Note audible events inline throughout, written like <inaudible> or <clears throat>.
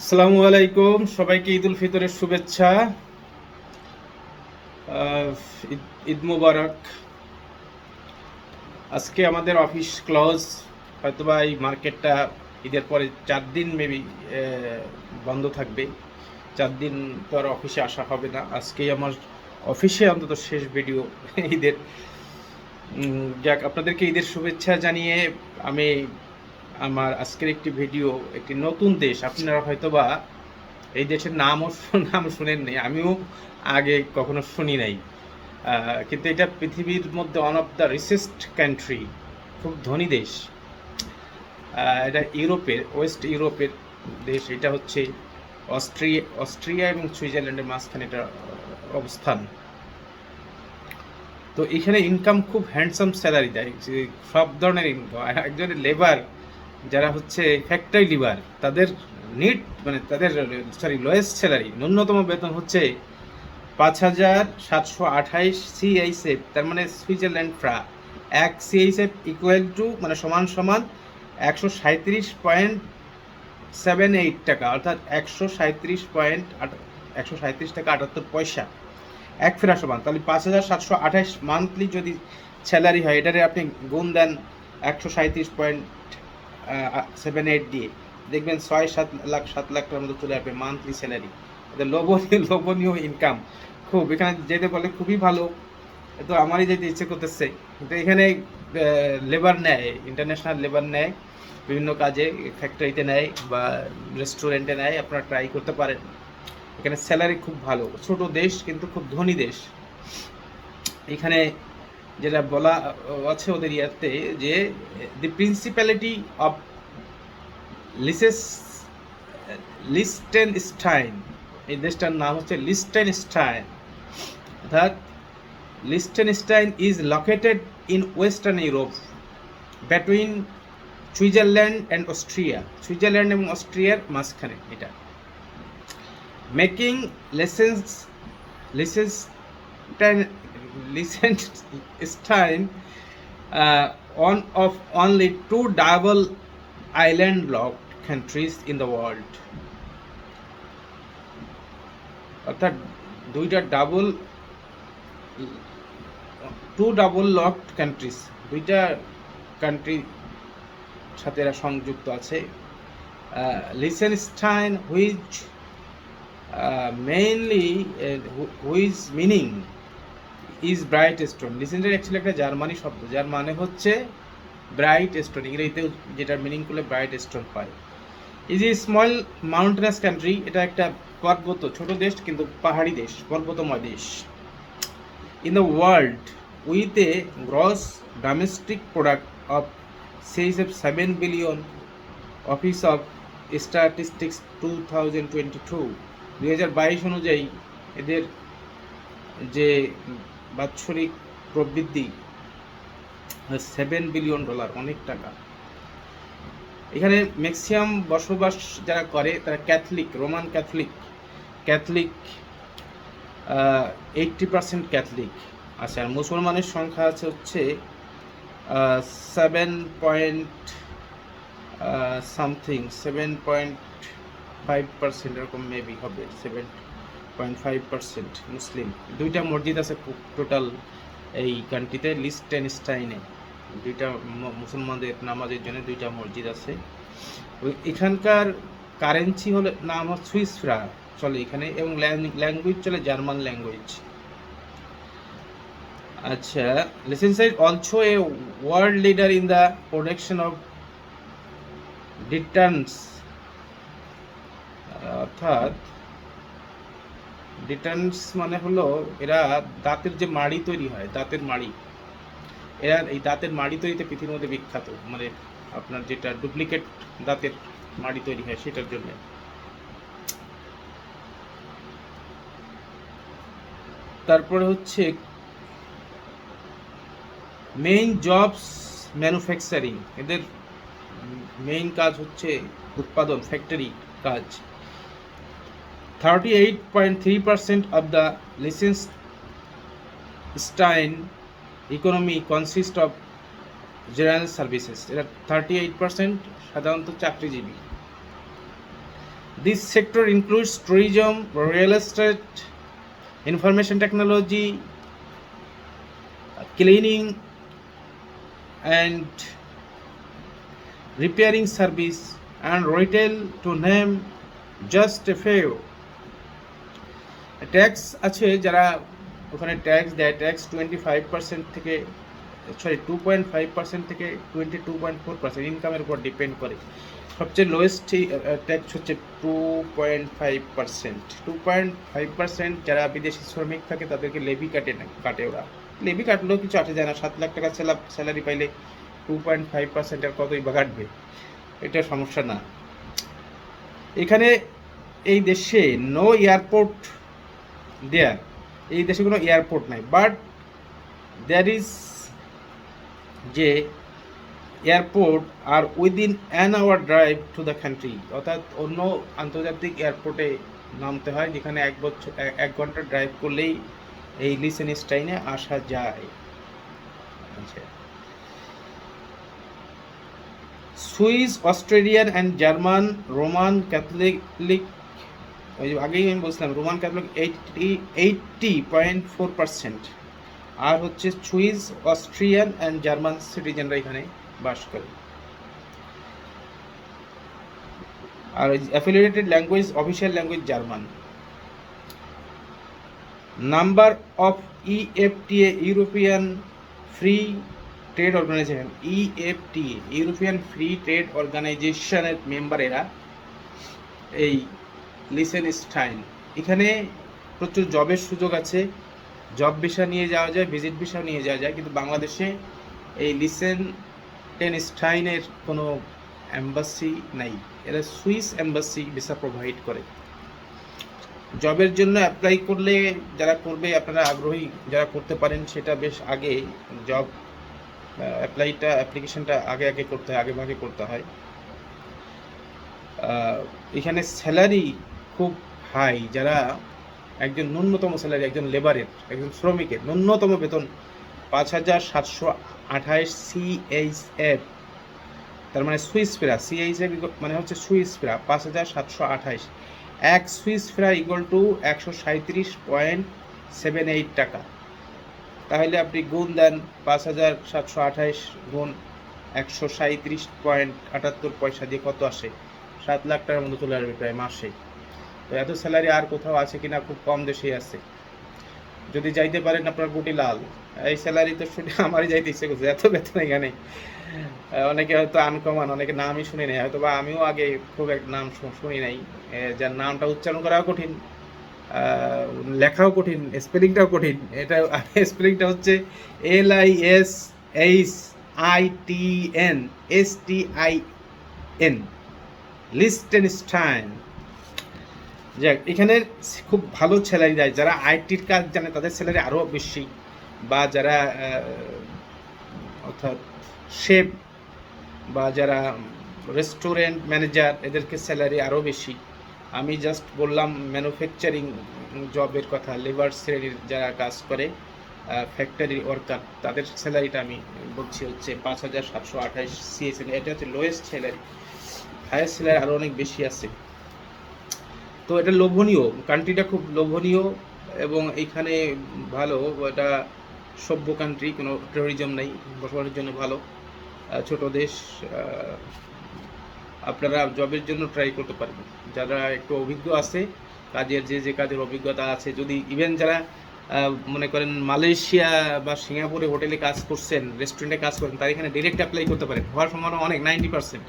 আসসালামু আলাইকুম, সবাইকে ঈদ উল ফিতরের শুভেচ্ছা। ঈদ- মুবারক। আজকে আমাদের অফিস ক্লোজ, হয়তোবা এই মার্কেটটা ঈদের পরে চার দিন মেবি বন্ধ থাকবে। চার দিন তো আর অফিসে আসা হবে না। আজকেই আমার অফিসে অন্তত শেষ ভিডিও ঈদের। যাক, আপনাদেরকে ঈদের শুভেচ্ছা জানিয়ে আমি আমার আজকের একটি ভিডিও, একটি নতুন দেশ। আপনারা হয়তোবা এই দেশের নামও নাম শুনেননি আমিও আগে কখনো শুনি নাই। কিন্তু এটা পৃথিবীর মধ্যে one of the richest country খুব ধনী দেশ। এটা ইউরোপের, ওয়েস্ট ইউরোপের দেশ, এটা হচ্ছে অস্ট্রিয়া অস্ট্রিয়া এবং সুইজারল্যান্ডের মাঝখানে এটা অবস্থান। তো এখানে ইনকাম খুব হ্যান্ডসাম স্যালারি দেয় সব ধরনের ইনকাম একজনের লেবার যারা হচ্ছে ফ্যাক্টরি লিভার তাদের নিট মানে তাদের সরি লোয়েস্ট স্যালারি ন্যূনতম বেতন হচ্ছে পাঁচ হাজার সাতশো আঠাইশ সিআইসেফ তার মানে সুইজারল্যান্ড ফ্রা এক সিআইসেফ ইকুয়াল টু মানে সমান সমান একশো সাঁত্রিশ পয়েন্ট সেভেন এইট টাকা, অর্থাৎ একশো সাঁত্রিশ পয়েন্ট একশো সাঁত্রিশ টাকা আটাত্তর পয়সা, এক ফেরা সমান। তাহলে পাঁচ হাজার সাতশো আঠাইশ মান্থলি যদি স্যালারি হয়, এটারে আপনি গুণ দেন একশো সাঁত্রিশ পয়েন্ট সেভেন এইট দিয়ে। দেখবেন ছয়, সাত লাখ সাত লাখ টাকার মতো চলে আসবে মান্থলি স্যালারি এটা লোভনীয় <laughs> লোভনীয় ইনকাম খুব, এখানে যেতে বলে খুবই ভালো। তো আমারই যেতে ইচ্ছে করতেছে। কিন্তু এখানে লেবার নেয় ইন্টারন্যাশনাল লেবার নেয়, বিভিন্ন কাজে ফ্যাক্টরিতে নেয় বা রেস্টুরেন্টে নেয়, আপনারা ট্রাই করতে পারেন। এখানে স্যালারি খুব ভালো। ছোট দেশ, কিন্তু খুব ধনী দেশ। এখানে যেটা বলা আছে ওদের ইয়াতে যে দি প্রিন্সিপ্যালিটি অফ লিসেস লিস্টেন স্টাইন এই দেশটার নাম হচ্ছে লিস্টেন স্টাইন অর্থাৎ Liechtenstein is located in western Europe between Switzerland and Austria Switzerland এবং অস্ট্রিয়ার মাঝখানে এটা। মেকিং লেসেন্স লিসেন্স Liechtenstein uh, one of only two double island locked countries in the world. অর্থাৎ দুইটা double two double locked countries দুইটা কান্ট্রি সাথে এরা সংযুক্ত আছে Liechtenstein which mainly whose meaning is bright stone লিসেন্ডার actually একটা জার্মানি শব্দ, যার মানে হচ্ছে ব্রাইট স্টোন ইংরেজিতেও যেটার মিনিং করলে ব্রাইট স্টোন পায়। Is a small mountainous country এটা একটা পর্বত, ছোট দেশ কিন্তু পাহাড়ি দেশ, পর্বতময় দেশ। In the world with a gross domestic product of size of seven billion office of statistics two thousand twenty two দুই হাজার বাইশ অনুযায়ী এদের যে বাৎসরিক প্রবৃদ্ধি সেভেন বিলিয়ন ডলার অনেক টাকা। এখানে ম্যাক্সিমাম বসবাস যারা করে, তারা Catholic, Roman Catholic. Catholic eighty percent Catholic আচ্ছা আর মুসলমানের সংখ্যা আছে হচ্ছে seven point something seven point five percent এরকম মেবি হবে seven point five percent Muslim. দুইটা মসজিদ আছে টোটাল এই কান্ট্রিতে লিস্টেনস্টাইনে। দুইটা মুসলমানদের নামাজের জন্য দুইটা মসজিদ আছে। এখানকার কারেন্সি হলো, নাম হচ্ছে সুইস ফ্রা, চলে এখানে, এবং ল্যাঙ্গুয়েজ চলে জার্মান ল্যাঙ্গুয়েজ। আচ্ছা Liechtenstein also a world leader in the production of ডিটার্নস অর্থাৎ ডিটার্নস মানে হলো এরা দাঁতের যে মাড়ি তৈরি হয়, দাঁতের মাড়ি। এরা এই দাঁতের মাড়ি তৈরিতে পৃথিবীর মধ্যে বিখ্যাত। মানে আপনার যেটা ডুপ্লিকেট দাঁতের মাড়ি তৈরি হয় সেটার জন্য। তারপরে হচ্ছে মেইন জবস ম্যানুফ্যাকচারিং এদের মেইন কাজ হচ্ছে উৎপাদন ফ্যাক্টরি কাজ। 38.3% of the Liechtenstein economy consists of general services. এরা 38% সাধারণত চাকরিজীবী This sector includes tourism, real estate, information technology, uh, cleaning, and repairing service, and retail, to name just a few. Tax আছে, যারা ওখানে ট্যাক্স দেয় tax twenty five percent থেকে sorry two point five percent থেকে twenty two point four percent ইনকামের উপর depend করে। সবচেয়ে লোয়েস্ট ট্যাক্স হচ্ছে two point five percent two point five percent যারা বিদেশি শ্রমিক থাকে, তাদেরকে লেবি কাটে না, কাটে ওরা। লেবি কাটলেও কিছু আসে যায় না, সাত লাখ টাকা স্যালারি পাইলে টু পয়েন্ট ফাইভ পার্সেন্ট আর কতই বা কাটবে? এটা সমস্যা না। এখানে এই দেশে নো এয়ারপোর্ট দেয়ার এই দেশে কোনো এয়ারপোর্ট নাই। বাট দ্যার ইজ যে airport are within an hour drive to the country অর্থাৎ অন্য আন্তর্জাতিক এয়ারপোর্টে নামতে হয়, যেখানে এক বছর এক ঘণ্টা ড্রাইভ করলেই এই লিসেনস্টাইনে আসা যায়। Swiss Australian and German Roman Catholic ওই যে আগেই আমি বলছিলাম Roman Catholic eighty eighty point four percent আর হচ্ছে সুইস, অস্ট্রিয়ান অ্যান্ড জার্মান সিটিজেনরা এখানে বাস করে। আর affiliated language official language German. Number of EFTA European free trade organization EFTA European free trade অর্গানাইজেশনের মেম্বার এরা এই লিসেন স্টাইন এখানে প্রচুর জবের সুযোগ আছে। জব ভিসা নিয়ে যাওয়া যায় ভিজিট ভিসা নিয়ে যাওয়া যায়, কিন্তু বাংলাদেশে এই লিসেন টেন স্টাইনের কোনো অ্যাম্বাসি নাই। এরা সুইস অ্যাম্বাসি ভিসা প্রোভাইড করে। জবের জন্য অ্যাপ্লাই করলে যারা করবে, আপনারা আগ্রহী যারা করতে পারেন, সেটা বেশ আগে জব অ্যাপ্লাইটা অ্যাপ্লিকেশনটা আগে আগে করতে হয়, আগে ভাগে করতে হয়। এখানে স্যালারি খুব হাই যারা একজন ন্যূনতম স্যালারি একজন লেবারের একজন শ্রমিকের ন্যূনতম বেতন পাঁচ হাজার সাতশো আঠাইশ সিএইচএফ তার মানে সুইস ফ্রা সিএইচএফ মানে হচ্ছে সুইস ফেরা পাঁচ হাজার সাতশো আঠাইশ এক সুইস ফেরা ইকুয়াল টু একশো সাঁত্রিশ পয়েন্ট সেভেন এইট টাকা। তাহলে আপনি গুণ দেন পাঁচ হাজার সাতশো আঠাইশ গুণ একশো সাঁত্রিশ পয়েন্ট আটাত্তর পয়সা দিয়ে কত আসে? সাত লাখ টাকার মতো চলে আসবে প্রায় মাসে। তো এত স্যালারি আর কোথাও আছে কিনা খুব কম দেশেই আছে। যদি যাইতে পারেন আপনার গুটি লাল, এই স্যালারি তো শুনে আমারই যাইতে ইচ্ছে করছে, এত বেতন এখানে অনেকে হয়তো আনকমন অনেকে নামই শুনি নাই হয়তো বা আমিও আগে খুব এক নাম শুনি নাই। যার নামটা উচ্চারণ করাও কঠিন লেখাও কঠিন স্পেলিংটাও কঠিন, এটা <laughs> স্পেলিংটা হচ্ছে L I S H I T N S T I N Liechtenstein যাক, এখানে খুব ভালো স্যালারি দেয়। যারা আইটির কাজ জানে, তাদের স্যালারি আরও বেশি। বা যারা অর্থাৎ শেফ বা যারা রেস্টুরেন্ট ম্যানেজার এদেরকে স্যালারি আরও বেশি। আমি জাস্ট বললাম ম্যানুফ্যাকচারিং জবের কথা লেবার শ্রেণির যারা কাজ করে ফ্যাক্টরি ওয়ার্কার তাদের স্যালারিটা আমি বলছি হচ্ছে পাঁচ হাজার সাতশো আঠাশ সিএসএন এটা হচ্ছে লোয়েস্ট স্যালারি হায়েস্ট স্যালারি আরও অনেক বেশি আছে। তো এটা লোভনীয় কান্ট্রিটা খুব লোভনীয় এবং এইখানে ভালো, এটা সভ্য কান্ট্রি কোনো টেরোরিজম নেই, বসবাসের জন্য ভালো। ছোট দেশ আপনারা জবের জন্য ট্রাই করতে পারবেন। যারা একটু অভিজ্ঞ আছে, কাজের যে যে কাজের অভিজ্ঞতা আছে, যদি ইভেন যারা মনে করেন মালয়েশিয়া বা সিঙ্গাপুরে হোটেলে কাজ করছেন রেস্টুরেন্টে কাজ করেন, তারা এখানে ডিরেক্ট অ্যাপ্লাই করতে পারেন হওয়ার সম্ভাবনা অনেক নাইনটি পার্সেন্ট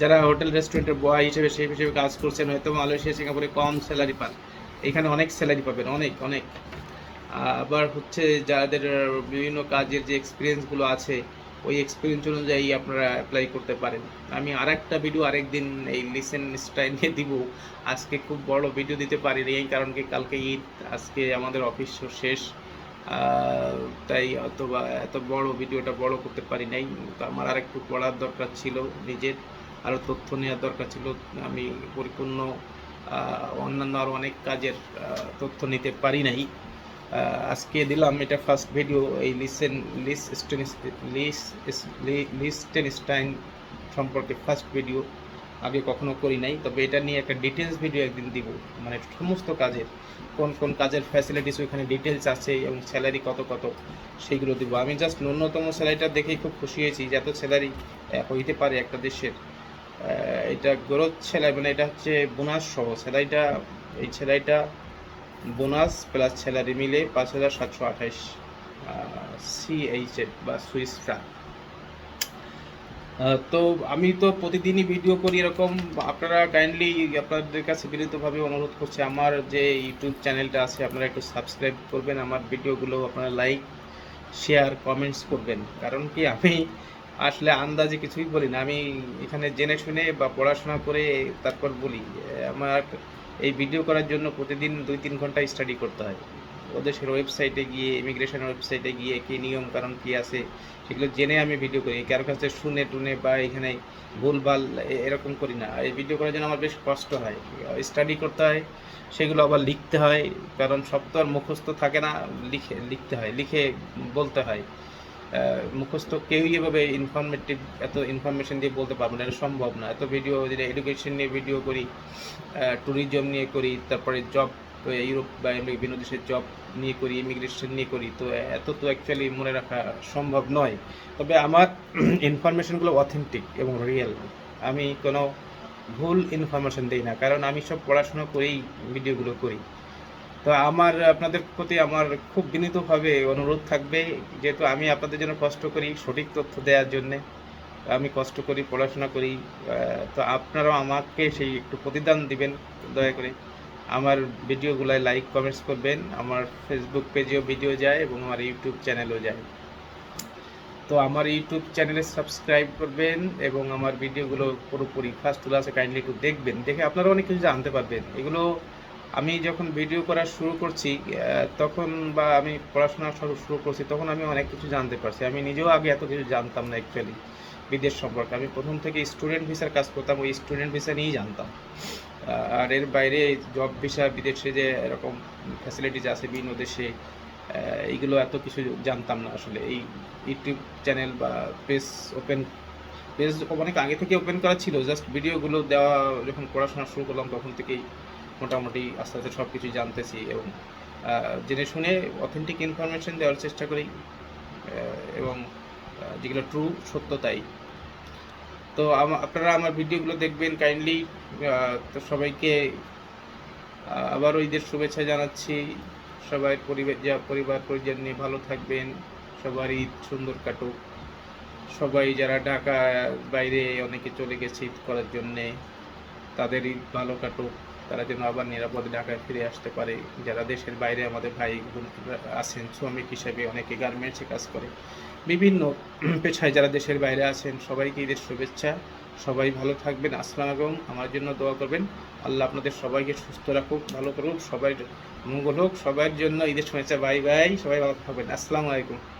যারা হোটেল রেস্টুরেন্টের বয় হিসেবে সেই হিসেবে কাজ করছেন, হয়তো মালয়েশিয়া, সিঙ্গাপুরে কম স্যালারি পান। এখানে অনেক স্যালারি পাবেন, অনেক অনেক। আবার হচ্ছে যাদের বিভিন্ন কাজের যে এক্সপিরিয়েন্সগুলো আছে, ওই এক্সপিরিয়েন্স অনুযায়ী আপনারা অ্যাপ্লাই করতে পারেন। আমি আর একটা ভিডিও আরেকদিন এই লিসেন স্টাইল দিব। আজকে খুব বড় ভিডিও দিতে পারি পারিনি, এই কারণ কি কালকে ঈদ, আজকে আমাদের অফিস শেষ। তাই অথবা এত বড় ভিডিওটা বড় করতে পারি নাই। আমার আরেকটু পড়ার দরকার ছিল নিজের। আরও তথ্য নেওয়ার দরকার ছিল। আমি পরিপূর্ণ অন্যান্য আরও অনেক কাজের তথ্য নিতে পারি নাই। আজকে দিলাম এটা ফার্স্ট ভিডিও এই লিসেন লিস লিস লিস- লিস্টেনস্টাইন সম্পর্কে ফার্স্ট ভিডিও আগে কখনো করি নাই। তবে এটা নিয়ে একটা ডিটেলস ভিডিও একদিন দিব। মানে সমস্ত কাজের, কোন কোন কাজের ফ্যাসিলিটিস ওইখানে ডিটেলস আছে এবং স্যালারি কত কত, সেইগুলো দিব। আমি জাস্ট ন্যূনতম স্যালারিটা দেখেই খুব খুশি হয়েছি। যে এত স্যালারি হইতে পারে একটা দেশের। এটা গ্রোথ স্যালারি মানে এটা হচ্ছে বোনাস সহ। স্যালারিটা এই স্যালারিটা বোনাস প্লাস স্যালারি মিলে পাঁচ হাজার সাতশো আঠাইশ সিএইচ বা সুইস ফ্রাঙ্ক তো আমি তো প্রতিদিনই ভিডিও করি এরকম। আপনারা কাইন্ডলি আপনাদের কাছে বিনীতভাবে অনুরোধ করছি, আমার যে ইউটিউব চ্যানেলটা আছে, আপনারা একটু সাবস্ক্রাইব করবেন, আমার ভিডিওগুলো আপনারা লাইক, শেয়ার, কমেন্টস করবেন। কারণ কি আমি আসলে আন্দাজে কিছুই বলি না। আমি এখানে জেনে শুনে বা পড়াশোনা করে তারপর বলি, আমার এই ভিডিও করার জন্য প্রতিদিন দুই তিন ঘণ্টা স্টাডি করতে হয়। ওদেশের ওয়েবসাইটে গিয়ে ইমিগ্রেশনের ওয়েবসাইটে গিয়ে কী নিয়ম কারণ কী আছে, সেগুলো জেনে আমি ভিডিও করি। কারও কাছে শুনে টুনে বা এখানে ভুলভাল এরকম করি না। এই ভিডিও করার জন্য আমার বেশ কষ্ট হয়। স্টাডি করতে হয়, সেগুলো আবার লিখতে হয়, কারণ সব তো আর মুখস্থ থাকে না, লিখে, লিখতে হয়, লিখে বলতে হয়। মুখস্থ কেউই এভাবে ইনফরমেটিভ এত ইনফরমেশন দিয়ে বলতে পারব না, এটা সম্ভব না। এত ভিডিও যেটা এডুকেশন নিয়ে ভিডিও করি ট্যুরিজম নিয়ে করি, তারপরে জব ইউরোপ বা বিভিন্ন দেশের জব নিয়ে করি ইমিগ্রেশন নিয়ে করি, তো এত তো অ্যাকচুয়ালি মনে রাখা সম্ভব নয়। তবে আমার <clears throat> ইনফরমেশনগুলো অথেন্টিক এবং রিয়েল আমি কোনো ভুল ইনফরমেশন দিই না, কারণ আমি সব পড়াশুনো করেই ভিডিওগুলো করি। তো আমার, আপনাদের প্রতি আমার খুব বিনীতভাবে অনুরোধ থাকবে, যেহেতু আমি আপনাদের জন্য কষ্ট করি সঠিক তথ্য দেওয়ার জন্যে, আমি কষ্ট করি, পড়াশোনা করি তো আপনারাও আমাকে সেই একটু প্রতিদান দিবেন, দয়া করে। আমার ভিডিওগুলোয় লাইক কমেন্টস করবেন, আমার ফেসবুক পেজেও ভিডিও যায় এবং আমার ইউটিউব চ্যানেলও যায়। তো আমার ইউটিউব চ্যানেলে সাবস্ক্রাইব করবেন এবং আমার ভিডিওগুলো পুরোপুরি ফার্স্ট ক্লাসে কাইন্ডলি একটু দেখবেন, দেখে আপনারা অনেক কিছু জানতে পারবেন। এগুলো আমি যখন ভিডিও করা শুরু করছি তখন বা আমি পড়াশোনা শুরু করছি, তখন আমি অনেক কিছু জানতে পারছি। আমি নিজেও আগে এত কিছু জানতাম না অ্যাকচুয়ালি বিদেশ সম্পর্কে। আমি প্রথম থেকে স্টুডেন্ট ভিসার কাজ করতাম, ওই স্টুডেন্ট ভিসা নিয়েই জানতাম। আর এর বাইরে জব ভিসা বিদেশে যে এরকম ফ্যাসিলিটিস আছে, বিভিন্ন দেশে এইগুলো এত কিছু জানতাম না আসলে। এই ইউটিউব চ্যানেল বা পেজ ওপেন পেজ অনেক আগে থেকে ওপেন করা ছিল জাস্ট ভিডিওগুলো দেওয়া, যখন পড়াশোনা শুরু করলাম, তখন থেকেই মোটামুটি আস্তে আস্তে সব কিছু জানতেছি এবং জেনে শুনে অথেন্টিক ইনফরমেশন দেওয়ার চেষ্টা করি এবং যেগুলো ট্রু সত্য তাই। তো আপনারা আমার ভিডিওগুলো দেখবেন কাইন্ডলি তো সবাইকে আবারও ঈদের শুভেচ্ছা জানাচ্ছি। সবাই পরিবার, যা পরিবার পরিজন নিয়ে ভালো থাকবেন। সবার ঈদ সুন্দর কাটুক। সবাই যারা ঢাকা বাইরে অনেকে চলে গেছে ঈদ করার জন্যে, তাদের ঈদ ভালো কাটুক। তারা যেন আবার নিরাপদে ঢাকায় ফিরে আসতে পারে। যারা দেশের বাইরে আমাদের ভাই আছেন, শ্রমিক হিসেবে অনেকে গার্মেন্টসে কাজ করে। বিভিন্ন পেশায় যারা দেশের বাইরে আছেন, সবাইকে ঈদের শুভেচ্ছা। সবাই ভালো থাকবেন। আসসালাম আলাইকুম। আমার জন্য দোয়া করবেন। আল্লাহ আপনাদের সবাইকে সুস্থ রাখুক, ভালো করুক, সবাই মঙ্গল হোক। সবার জন্য ঈদের শুভেচ্ছা। Bye bye. সবাই ভালো থাকবেন। আসসালামু আলাইকুম।